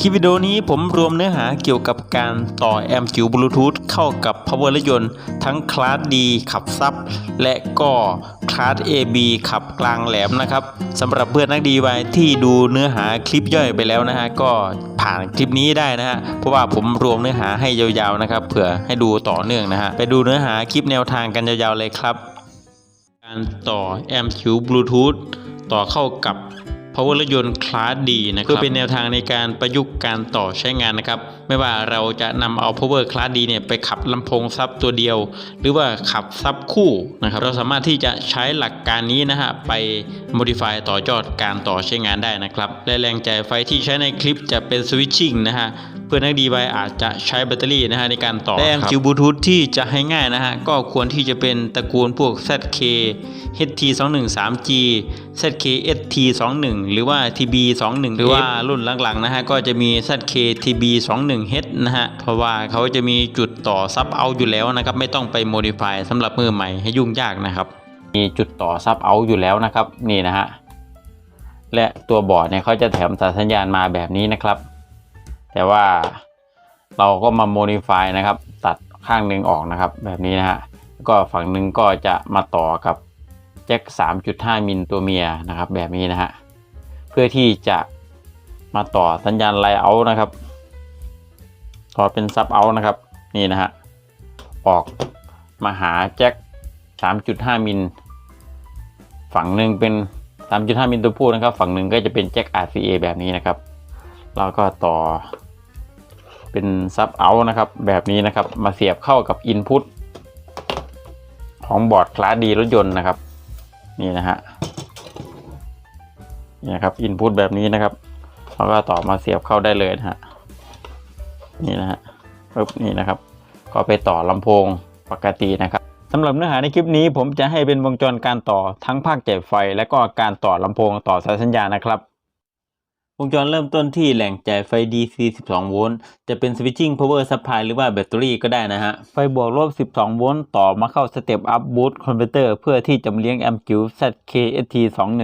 คลิปวิดีโอนี้ผมรวมเนื้อหาเกี่ยวกับการต่อแอมจิ๋วบลูทูธเข้ากับ power รถยนต์ทั้งคลาส D ขับซับและก็คลาส AB ขับกลางแหลมนะครับสำหรับเพื่อนนัก DIY ที่ดูเนื้อหาคลิปย่อยไปแล้วนะฮะก็ผ่านคลิปนี้ได้นะฮะเพราะว่าผมรวมเนื้อหาให้ยาวๆนะครับเผื่อให้ดูต่อเนื่องนะฮะไปดูเนื้อหาคลิปแนวทางกันยาวๆเลยครับ การต่อแอมจิ๋วบลูทูธต่อเข้ากับ power รถยนต์คลาสดีนะครับเพื่อเป็นแนวทางในการประยุกต์การต่อใช้งานนะครับ ไม่ว่าเราจะนำเอา power คลาสดีเนี่ยไปขับลำโพงซับตัวเดียว หรือว่าขับซับคู่นะครับ เราสามารถที่จะใช้หลักการนี้นะฮะไป modify ต่อยอดการต่อใช้งานได้นะครับ และแรงจ่ายไฟที่ใช้ในคลิปจะเป็น switching นะฮะเพื่อนนักดีไวอาจจะใช้แบตเตอรี่นะฮะในการต่อและแอมป์จิวบลูทูธที่จะให้ง่ายนะฮะก็ควรที่จะเป็นตระกูลพวก ZK HT213G ZK ST21 หรือว่า TB21 หรือว่ารุ่นหลังๆนะฮะก็จะมี ZK TB21H นะฮะเพราะว่าเขาจะมีจุดต่อซับเอาอยู่แล้วนะครับไม่ต้องไปโมดิฟายสำหรับมือใหม่ให้ยุ่งยากนะครับ มีจุดต่อซับเอาอยู่แล้วนะครับนี่นะฮะและตัวบอร์ดเนี่ยเขาจะแถมสายสัญญาณมาแบบนี้นะครับ แต่ว่าเราก็มาโมดิฟายนะครับ ตัดข้างหนึ่งออกนะครับ แบบนี้นะฮะก็ฝั่งหนึ่งก็จะมาต่อกับแจ็ค 3.5 มิลตัวเมียนะครับ แบบนี้นะฮะเพื่อที่จะมาต่อสัญญาณไลเอาท์นะครับ ต่อเป็นซับเอาท์นะครับ นี่นะฮะออกมาหาแจ็ค 3.5 มิล ฝั่งหนึ่งเป็น 3.5 มิลตัวผู้นะครับ ฝั่งหนึ่งก็จะเป็นแจ็ค RCA แบบนี้นะครับ แล้วก็ต่อ เป็นซับเอานะครับ แบบนี้นะครับ มาเสียบเข้ากับอินพุตของบอร์ดคลาสดีรถยนต์นะครับ นี่นะฮะนี่นะครับอินพุตแบบนี้นะครับแล้วก็ต่อมาเสียบเข้าได้เลยนะฮะนี่นะฮะปึ๊บนี่นะครับ ก็ไปต่อลำโพงปกตินะครับ สำหรับเนื้อหาในคลิปนี้ผมจะให้เป็นวงจรการต่อทั้งภาคจ่ายไฟ และก็การต่อลำโพงต่อสายสัญญาณนะครับ วงจรเริ่มต้นที่แหล่งจ่ายไฟ DC 12 โวลต์จะเป็น switching power supply หรือว่าแบตเตอรี่ก็ได้นะฮะ ไฟบวกลบ 12 โวลต์ต่อมาเข้า step up boost converter เพื่อที่จะเลี้ยงแอมป์จิ๋ว ZKST21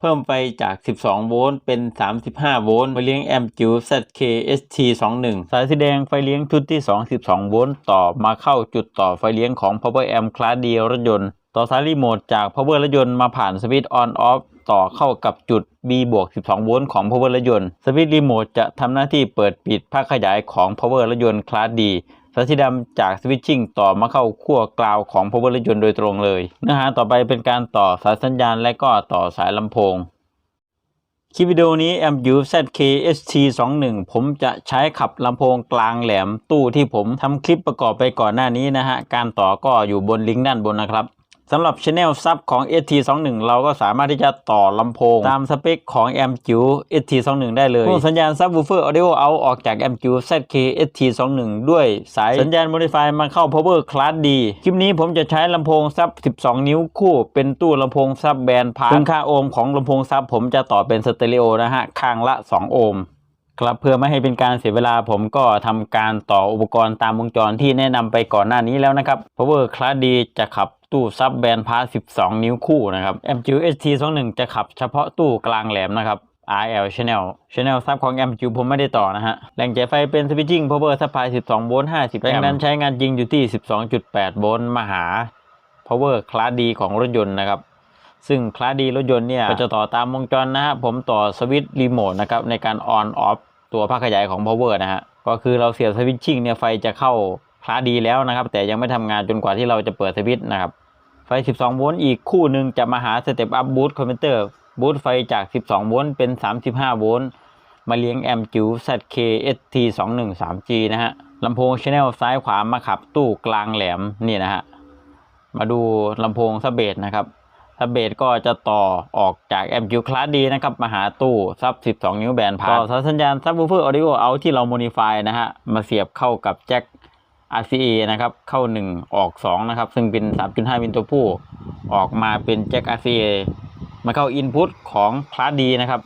เพิ่มไฟจาก 12 โวลต์เป็น 35 โวลต์มาเลี้ยงแอมป์จิ๋ว ZKST21 สายสีแดงไฟเลี้ยงชุดที่ 2 12 โวลต์ต่อมาเข้าจุดต่อไฟเลี้ยงของ power amp คลาสเดียรถยนต์ ต่อสายรีโมทจาก power รถยนต์มาผ่านสวิตช์ on off ต่อเข้ากับจุด B บวก 12 โวลต์ของ power รถยนต์ สวิตช์รีโมทจะทำหน้าที่เปิดปิดภาคขยายของ power รถยนต์คลา สดีสายสีดำจากสวิตชิ่งต่อมาเข้าขั้วกราวของ power รถยนต์โดยตรงเลย เนื้อหาต่อไปเป็นการต่อสายสัญญาณและก็ต่อสายลำโพง คลิปวิดีโอนี้ a m p u ZK-ST21 ผมจะใช้ขับลำโพงกลางแหลมตู้ที่ผมทำคลิปประกอบไปก่อนหน้านี้นะฮะ การต่อก็อยู่บนลิงก์ด้านบนนะครับ สำหรับ Channel ซับของ ST21 เราก็สามารถที่จะต่อลำโพง ตามสเปคของ a m p จิ๋ว ST21 ได้เลยพ่วงสัญญาณ Subwoofer Audio Out ออกจาก a m p จิ๋ว ZK-ST21 ด้วยสายสัญญาณ Modify มาเข้า Power Class D คลิปนี้ผมจะใช้ลำโพงซับ 12 นิ้วคู่ เป็นตู้ลำโพงซับแบนพาร์ซึ่งค่าโอห์มของลำโพงซับผมจะต่อเป็นสเตอริโอนะฮะข้างละ 2 โอห์มครับเพื่อไม่ให้เป็นการเสียเวลาผมก็ทำการต่ออุปกรณ์ตามวงจรที่แนะนำไปก่อนหน้านี้แล้วนะครับ Power Class D จะขับ ตู้ซับแบนพาร์12 นิ้วคู่นะครับ MQ ST21 จะขับเฉพาะตู้กลางแหลมนะครับ RL Channel Channel ซับของ MQ ผมไม่ได้ต่อนะฮะ แหล่งจ่ายไฟเป็น Switching Power Supply 12 โวลต์ 50 แรงดันใช้งานจริงอยู่ที่ 12.8 โวลต์มาหา Power Class D ของรถยนต์นะครับซึ่งคลาสดีรถยนต์เนี่ยก็จะต่อตามวงจรนะฮะผมต่อสวิตช์รีโมทนะครับในการ on off ตัวภาคขยายของ power นะฮะก็คือเราเสียบสวิตชิ่งเนี่ยไฟจะเข้าคลาสดีแล้วนะครับ แต่ยังไม่ทำงานจนกว่าที่เราจะเปิดสวิตช์นะครับ ไฟ 12 โวลต์อีกคู่หนึ่งจะมาหา step up boost converter บูสต์ไฟจาก 12 โวลต์เป็น 35 โวลต์มาเลี้ยงแอมจิ๋ว ZK ST213G นะฮะลำโพง channel ซ้ายขวามาขับตู้กลางแหลมนี่นะฮะมาดูลำโพงซับเบสนะครับซับเบสก็จะต่อออกจากแอมป์จิ๋วคลาสดีนะครับมาหาตู้ซับ 12 นิ้วแบนพาร์ต่อสัญญาณซับวูเฟอร์ออดิโอเอาที่เราโมดิฟายนะฮะมาเสียบเข้ากับแจ็ค RCA นะครับ เข้า 1 ออก 2 นะครับ ซึ่งเป็น 3.5 มิลตัวผู้ ออกมาเป็นแจ็ค RCA มาเข้าอินพุตของคลาสดีนะครับ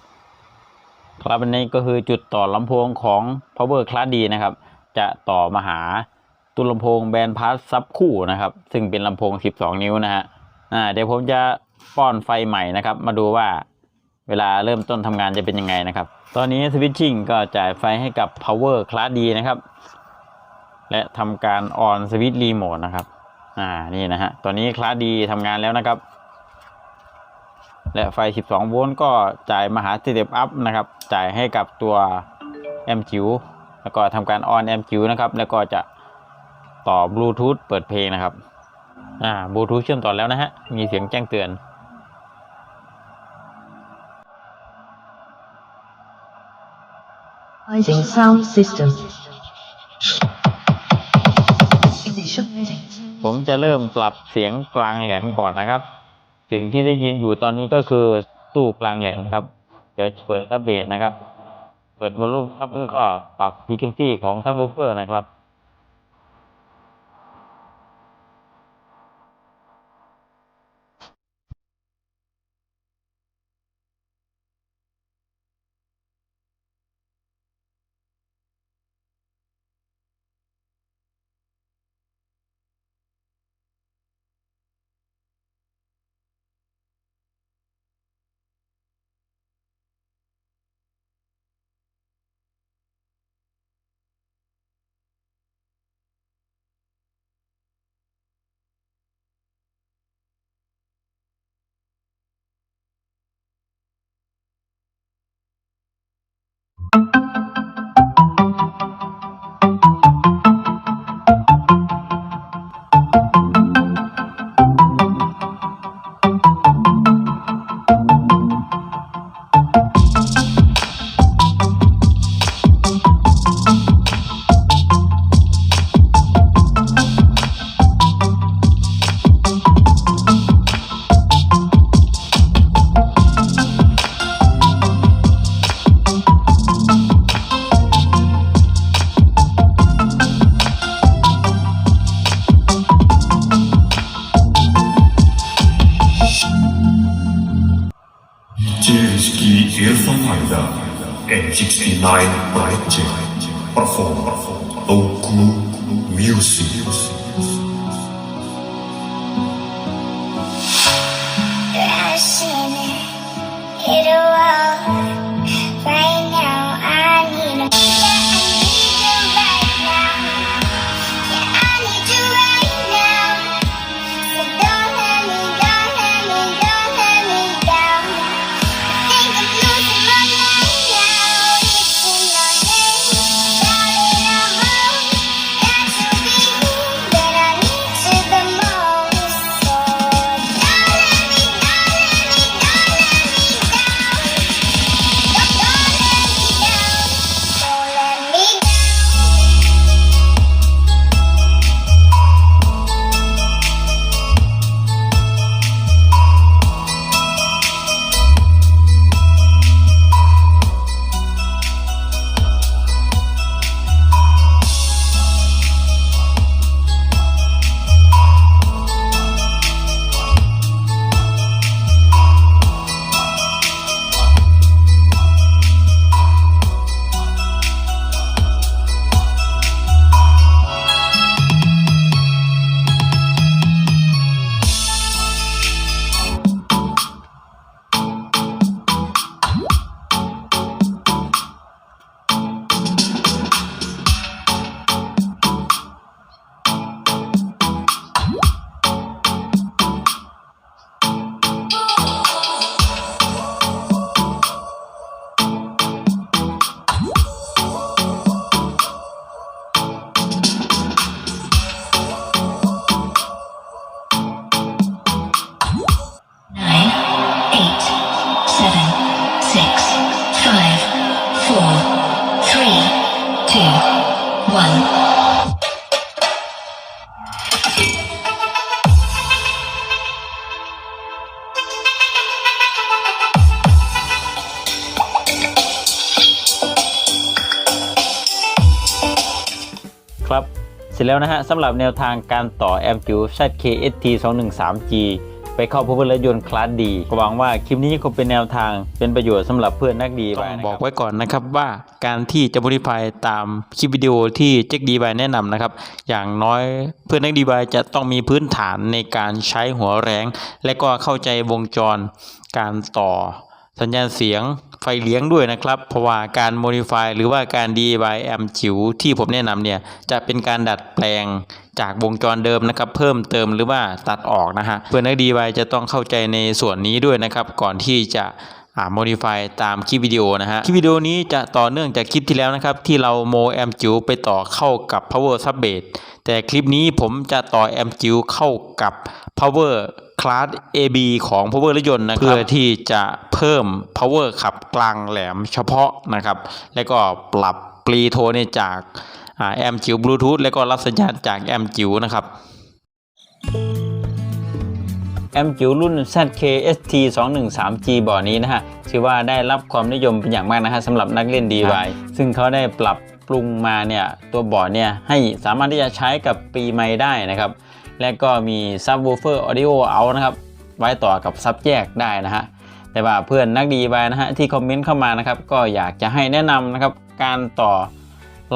ครับอันนี้ก็คือจุดต่อลำโพงของ power class D นะครับ จะต่อมาหาตู้ลำโพงแบนพาร์ซับคู่นะครับ ซึ่งเป็นลำโพง 12 นิ้วนะฮะอ่าเดี๋ยวผมจะป้อนไฟใหม่นะครับ มาดูว่าเวเวลาเริ่มต้นทำงานจะเป็นยังไงนะครับ ตอนนี้สวิตชิ่งก็จ่ายไฟให้กับ power คลาสดีนะครับ และทำการ on สวิตช์รีโมทนะครับ อ่า นี่นะฮะ ตอนนี้คลาสดีทำงานแล้วนะครับ และไฟ 12 โวลต์ก็จ่ายมาหา Step Up นะครับ จ่ายให้กับตัวแอมจิวแล้วก็ทำการ on แอมจิวนะครับ แล้วก็จะต่อบลูทูธเปิดเพลงนะครับ อ่า บลูทูธเชื่อมต่อแล้วนะฮะ มีเสียงแจ้งเตือน Rising sound system. ผมจะเริ่มปรับเสียงกลางแหลมก่อนนะครับ สิ่งที่ได้ยินอยู่ตอนนี้ก็คือตู้กลางแหลมครับ เดี๋ยวเปิดทับเบสนะครับ เปิดวอลลุ่มครับแล้วก็ปรับฟ r ี q u e n c y ของทับเฟอร์นะครับ the M69 project perform local music. ร็จแล้วนะฮะสำหรับแนวทางการต่อแอมจิว ZKST 213G ไปเข้าพบรถยนต์คลาสดีก็หวังว่าคลิปนี้คงเป็นแนวทางเป็นประโยชน์สำหรับเพื่อนนักดีบายบอกไว้ก่อนนะครับว่าการที่จะ modify ตามคลิปวิดีโอที่เจ๊กดีบายแนะนำนะครับ อย่างน้อยเพื่อนนักดีบายจะต้องมีพื้นฐานในการใช้หัวแรง และก็เข้าใจวงจรการต่อ สัญญาณเสียงไฟเลี้ยงด้วยนะครับ เพราะว่าการ modify หรือว่าการ DIY แอมจิ๋วที่ผมแนะนำเนี่ย จะเป็นการดัดแปลงจากวงจรเดิมนะครับ เพิ่มเติมหรือว่าตัดออกนะฮะเพื่อนนัก DIY จะต้องเข้าใจในส่วนนี้ด้วยนะครับ ก่อนที่จะอ่า modify ตามคลิปวิดีโอนะฮะ คลิปวิดีโอนี้จะต่อเนื่องจากคลิปที่แล้วนะครับ ที่เราโมแอมจิ๋วไปต่อเข้ากับ power sub bass แต่คลิปนี้ผมจะต่อแอมจิ๋วเข้ากับ power class AB ของ power รถยนต์นะครับเพื่อที่จะเพิ่ม power ขับกลางแหลมเฉพาะนะครับ แล้วก็ปรับปรีโทนจากอ่าแอมจิ๋วบลูทูธแล้วก็รับสัญญาณจากแอมจิ๋วนะครับแอมจิ๋วรุ่น ZKST 213G บ่อนี้นะฮะถือว่าได้รับความนิยมเป็นอย่างมากนะฮะสำหรับนักเล่น DIY ซึ่งเขาได้ปรับปรุงมาเนี่ยตัวบอร์ดเนี่ยให้สามารถที่จะใช้กับปีไม้ได้นะครับ และก็มี Subwoofer Audio Out นะครับ ไว้ต่อกับซับแยกได้นะฮะ แต่ว่าเพื่อนนัก DIY นะฮะที่คอมเมนต์เข้ามานะครับ ก็อยากจะให้แนะนำนะครับการต่อ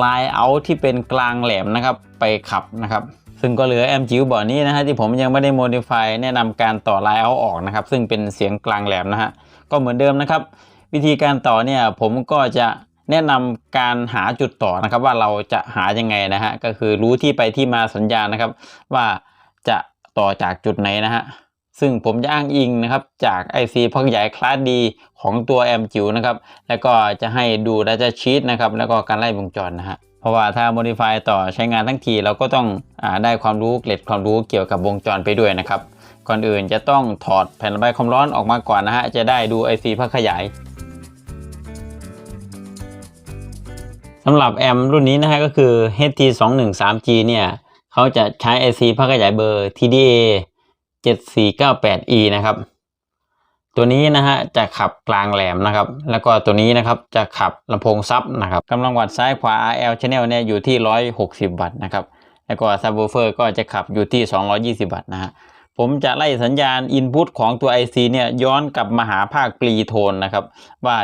Line Out ที่เป็นกลางแหลมนะครับไปขับนะครับ ซึ่งก็เหลือแอมจิ๋วบ่อนี้นะฮะที่ผมยังไม่ได้โมดิฟายแนะนำการต่อ Line Out ออกนะครับ ซึ่งเป็นเสียงกลางแหลมนะฮะก็เหมือนเดิมนะครับ วิธีการต่อเนี่ยผมก็จะแนะนำการหาจุดต่อนะครับว่าเราจะหายังไงนะฮะก็คือรู้ที่ไปที่มาสัญญาณนะครับ ว่า จะต่อจากจุดไหนนะฮะซึ่งผมจะอ้างอิงนะครับจาก IC พักใหญ่คลาสดีของตัวแอมจิ๋วนะครับ แล้วก็จะให้ดูดัชชีตนะครับ แล้วก็การไล่วงจรนะฮะ เพราะว่าถ้า modify ต่อใช้งานทั้งทีเราก็ต้องอได้ความรู้เกล็ดความรู้เกี่ยวกับวงจรไปด้วยนะครับ ก่อนอื่นจะต้องถอดแผ่นระบายความร้อนออกมาก่อนนะฮะ จะได้ดู IC พักขยายสำหรับแอมรุ่นนี้นะฮะก็คือ HT213G เนี่ย เขาจะใช้ IC พักขยายเบอร์ TDA 7498E นะครับ ตัวนี้นะฮะจะขับกลางแหลมนะครับ แล้วก็ตัวนี้นะครับจะขับลำโพงซับนะครับกำลังวัดซ้ายขวา RL channel เนี่ยอยู่ที่ 160 วัตต์นะครับ แล้วก็ subwoofer ก็จะขับอยู่ที่ 220 วัตต์นะฮะผมจะไล่สัญญาณ input ของตัว IC เนี่ยย้อนกลับมาหาภาคปรีโทนนะครับ ว่า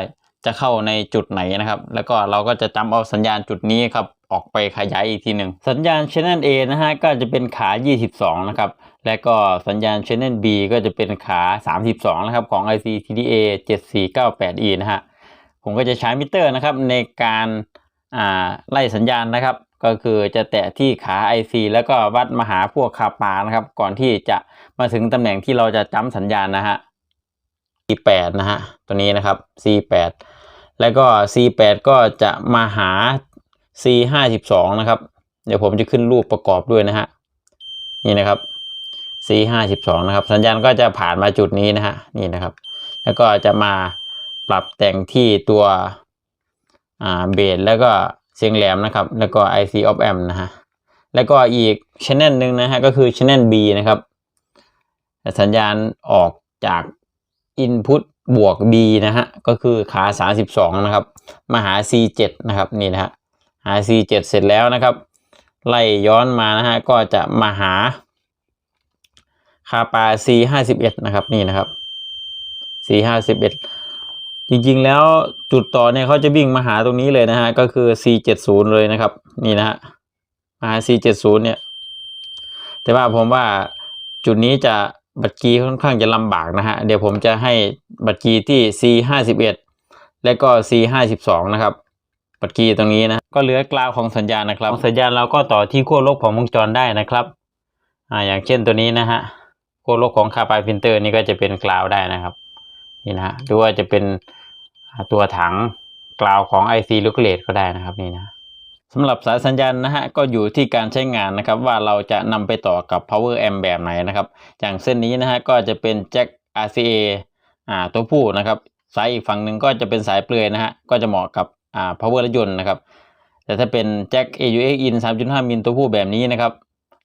จะเข้าในจุดไหนนะครับ แล้วก็เราก็จะจำเอาสัญญาณจุดนี้ครับ ออกไปขยายอีกทีหนึ่งสัญญาณ Channel A นะฮะก็จะเป็นขา 22 นะครับ และก็สัญญาณ Channel B ก็จะเป็นขา 32 นะครับ ของ IC TDA 7498E นะฮะผมก็จะใช้มิเตอร์นะครับในการอ่าไล่สัญญาณนะครับ ก็คือจะแตะที่ขา IC แล้วก็วัดมาหาพวกคาปานะครับ ก่อนที่จะมาถึงตำแหน่งที่เราจะจำสัญญาณนะฮะ C8 นะฮะตัวนี้นะครับ C8 แล้วก็ C8 ก็จะมาหา C52 นะครับ เดี๋ยวผมจะขึ้นรูปประกอบด้วยนะฮะ นี่นะครับ C52 นะครับ สัญญาณก็จะผ่านมาจุดนี้นะฮะ นี่นะครับ แล้วก็จะมาปรับแต่งที่ตัวเบสแล้วก็เสียงแหลมนะครับ แล้วก็ IC of amp นะฮะ แล้วก็อีกช anel หนึ่งนะฮะ ก็คือช anel B นะครับ สัญญาณออกจาก input บวก B นะฮะ ก็คือขา 32 นะครับ มาหา C7 นะครับ นี่นะฮะ หา C7 เสร็จแล้วนะครับ ไล่ย้อนมานะฮะก็จะมาหาคาปา C51 นะครับนี่นะครับ C51 จริงๆแล้วจุดต่อเนี่ยเขาจะวิ่งมาหาตรงนี้เลยนะฮะก็คือ C70 เลยนะครับ นี่นะฮะมาหา C70 เนี่ย แต่ว่าผมว่าจุดนี้จะบัตรกีค่อนข้างจะลำบากนะฮะเดี๋ยวผมจะให้บัตรกีที่ C51 และก็ C52 นะครับ บัตรกีตรงนี้นะ ก็เหลือกราวของสัญญาณนะครับ สัญญาณเราก็ต่อที่ขั้วลบของวงจรได้นะครับอ่าอย่างเช่นตัวนี้นะฮะขั้วลบของคาปายพินเตอร์นี่ก็จะเป็นกราวได้นะครับนี่นะฮะหรือว่าจะเป็นตัวถังกราวของ IC ลูกเลตก็ได้นะครับนี่นะสำหรับสายสัญญาณนะฮะก็อยู่ที่การใช้งานนะครับ ว่าเราจะนำไปต่อกับ power amp แบบไหนนะครับ อย่างเส้นนี้นะฮะก็จะเป็นแจ็ค RCA อ่าตัวผู้นะครับ สายอีกฝั่งหนึ่งก็จะเป็นสายเปลือยนะฮะก็จะเหมาะกับ อ่า power รถยนต์นะครับ แต่ถ้าเป็นแจ็ค AUX in 3.5 มิลตัวผู้แบบนี้นะครับ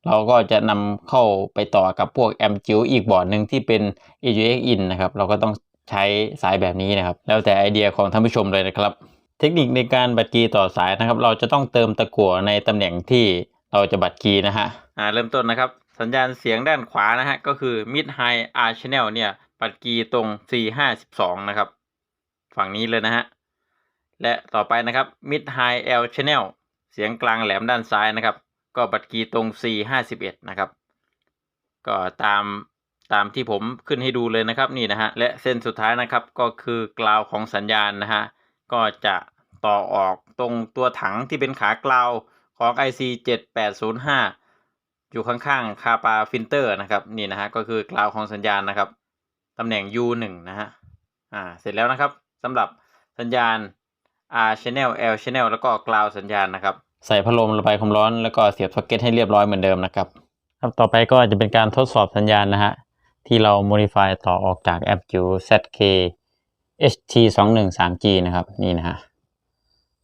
เราก็จะนำเข้าไปต่อกับพวกแอมจิวอีกบอร์ดหนึ่งที่เป็น AUX in นะครับ เราก็ต้องใช้สายแบบนี้นะครับ แล้วแต่ไอเดียของท่านผู้ชมเลยนะครับ เทคนิคในการบัดกีต่อสายนะครับ เราจะต้องเติมตะกั่วในตำแหน่งที่เราจะบัดกีนะฮะอ่าเริ่มต้นนะครับ สัญญาณเสียงด้านขวานะฮะก็คือ mid high R channel เนี่ยบัดกีตรง C 5 2 นะครับ ฝั่งนี้เลยนะฮะ และต่อไปนะครับ mid high L channel เสียงกลางแหลมด้านซ้ายนะครับ ก็บัดกีตรง C 5 1นะครับ ก็ตามตามที่ผมขึ้นให้ดูเลยนะครับนี่นะฮะและเส้นสุดท้ายนะครับก็คือกราวของสัญญาณนะฮะก็จะต่อออกตรงตัวถังที่เป็นขากราวของ IC 7805 อยู่ข้างๆคาปาฟิลเตอร์นะครับนี่นะฮะก็คือกราวของสัญญาณนะครับตำแหน่ง U1 นะฮะอ่าเสร็จแล้วนะครับสำหรับสัญญาณ R channel L channel แล้วก็กราวสัญญาณนะครับ ใส่พัดลมระบายความร้อนแล้วก็เสียบซ็อกเก็ตให้เรียบร้อยเหมือนเดิมนะครับ ครับต่อไปก็จะเป็นการทดสอบสัญญาณนะฮะ ที่เรา modify ต่อออกจากแอปจิ๋ว ZK HT 2 1 3 G นะครับ นี่นะฮะ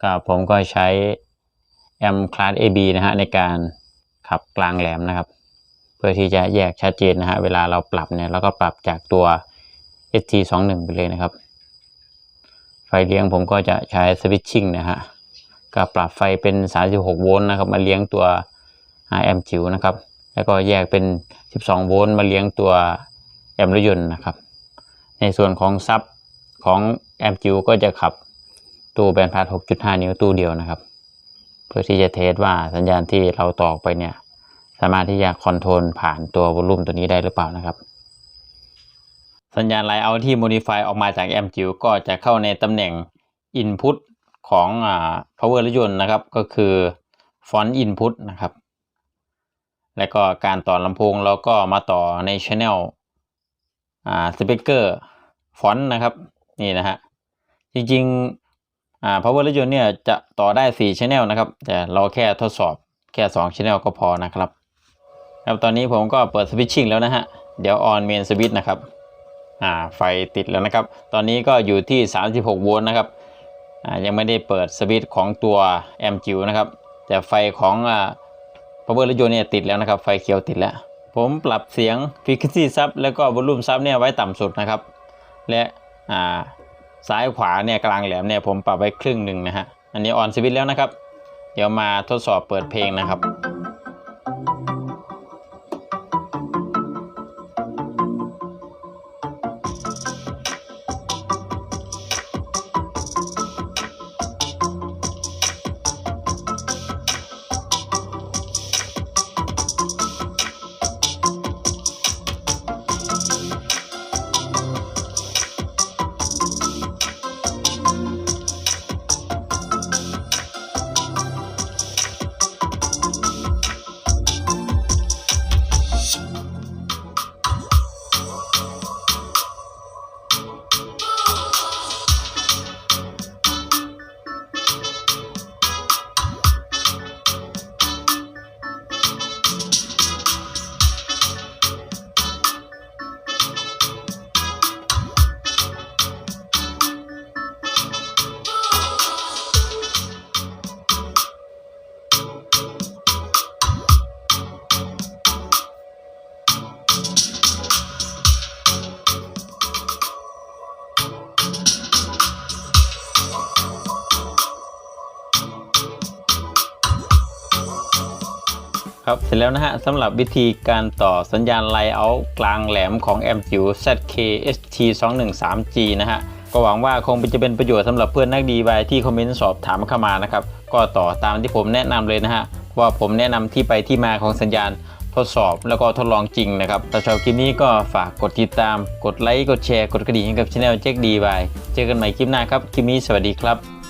ก็ผมก็ใช้แอม class AB นะฮะในการขับกลางแหลมนะครับ เพื่อที่จะแยกชัดเจนนะฮะเวลาเราปรับเนี่ยเราก็ปรับจากตัว HT 2 1 ไปเลยนะครับ ฟเลี้ยงผมก็จะใช้ switching นะฮะก็ปรับไฟเป็น 36 โวลต์นะครับ มาเลี้ยงตัวแอมจิ๋วนะครับ แล้วก็แยกเป็น 12 โวลต์มาเลี้ยงตัวแอมรถยนต์นะครับ ในส่วนของซับของแอมจิ๋วก็จะขับตู้แบนพาร์ท6.5 นิ้วตู้เดียวนะครับ เพื่อที่จะเทสว่าสัญญาณที่เราต่อออกไปเนี่ย สามารถที่จะคอนโทรลผ่านตัววอลลุ่มตัวนี้ได้หรือเปล่านะครับ สัญญาณไลน์เอาที่ modify ออกมาจากแอมจิ๋วก็จะเข้าในตำแหน่ง input ของอ่า power รถยนต์นะครับ ก็คือ font input นะครับ แล้วก็การต่อลำโพงเราก็มาต่อใน channel อ่า speaker font นะครับ นี่นะฮะ จริงๆอ่า power รถยนต์เนี่ยจะต่อได้ 4 channel นะครับ แต่เราแค่ทดสอบแค่ 2 channel ก็พอนะครับ ครับ ตอนนี้ผมก็เปิด switching แล้วนะฮะ เดี๋ยว on main switch นะครับ อ่าไฟติดแล้วนะครับ ตอนนี้ก็อยู่ที่ 36 โวลต์นะครับอ่ายังไม่ได้เปิดสวิตช์ของตัวแอมจิวนะครับ แต่ไฟของอ่า power รถยนต์เนี่ยติดแล้วนะครับ ไฟเขียวติดแล้ว ผมปรับเสียง frequency sub แล้วก็ volume sub เนี่ยไว้ต่ำสุดนะครับ และอ่าซ้ายขวาเนี่ยกลางแหลมเนี่ยผมปรับไว้ครึ่งหนึ่งนะฮะ อันนี้ออนสวิตช์แล้วนะครับ เดี๋ยวมาทดสอบเปิดเพลงนะครับ ครับเสร็จแล้วนะฮะสำหรับวิธีการต่อสัญญาณไลเอากลางแหลมของแอมจิ๋ว ZK ST 2 1 3 G นะฮะก็หวังว่าคงจะเป็นประโยชน์สำหรับเพื่อนนักดีไวที่คอมเมนต์สอบถามเข้ามานะครับก็ต่อตามที่ผมแนะนำเลยนะฮะว่าผมแนะนำที่ไปที่มาของสัญญาณทดสอบแล้วก็ทดลองจริงนะครับถ้าชอบคลิปนี้ก็ฝากกดติดตาม กดไลค์ กดแชร์ กดกระดิ่งให้กับช่องแจ็คดีไวเจอกันใหม่คลิปหน้าครับ คลิปนี้สวัสดีครับ